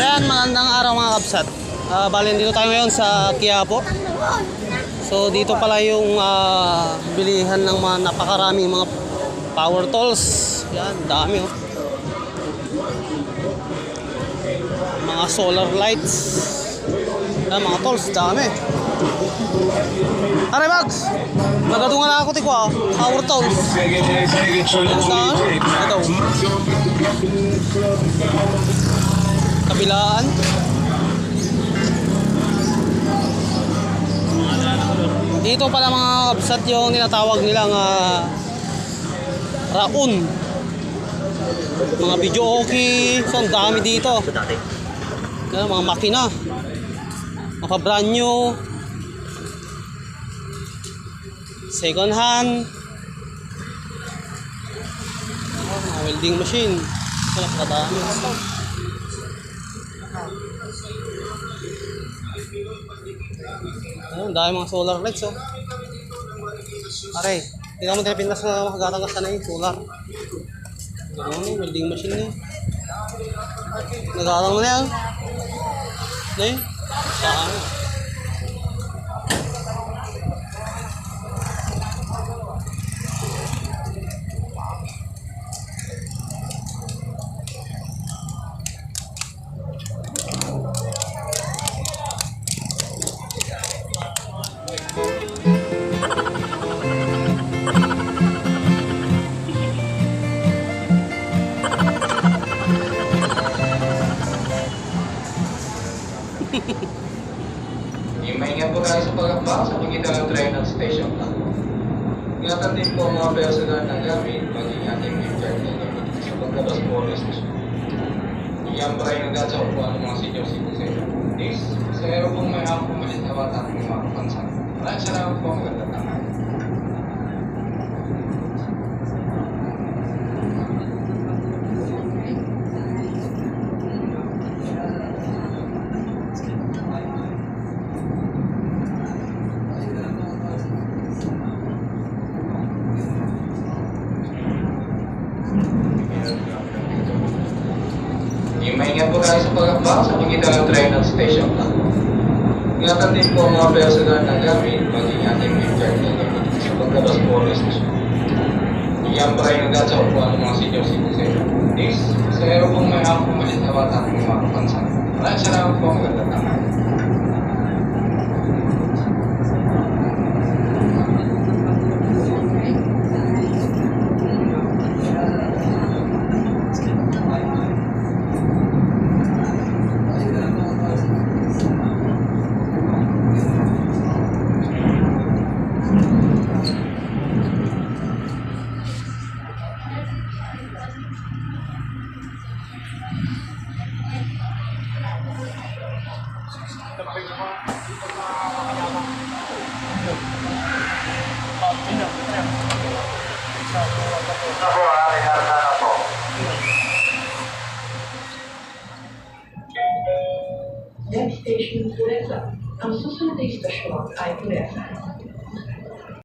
Ayan, magandang araw mga kapsat. Uh, bali, dito tayo ngayon sa Quiapo. So, dito pala yung ah, bilihan ng mga napakaraming mga power tools. Yan, dami oh. Mga solar lights. Yan, mga tools, dami. Aray, Bags! Nagadungan na ako, tikwa. Power tools. Yan, dami. Ito. Kabilaan. Dito pala mga kapsat yung tinatawag nilang ah, raun. Mga video okay. So, ang dami dito. Yan, mga makina. Mga brand new. Second hand. Oh, mga welding machine. Wala kadami. Ayun, dahil mga solar lights oh. Aray, tingnan mo tayo pintas na makagatagas na yung solar. Ano ni, welding machine ni. Nagalang mo na yan. Na yun? Saan? Imaingat po tayo sa pagkakbang sa pagitan ng train at station lang. Ingatan din po ang mga personal na gamit, maging ating import na gamit sa paglabas po ng station. Iyan pa rin agad sa upuan ng mga senior citizen. This, sa aero pong may ako pumalit na bata ng mga kapansan. Maraming salamat po ang magandang tangan. Imaingat po tayo sa pagkakbang sa pagitan ng train at station lang. Ingatan din po ang mga personal na gamit, maging ating gamit sa paglabas po ng station. Iyan pa rin agad sa upuan ng mga senior citizen. This, sa aero pong may ako pumalit na bata ng mga kapansan. Maraming salamat po ang tangan. Next station Pureza. Ang susunod na istasyon ay Pureza.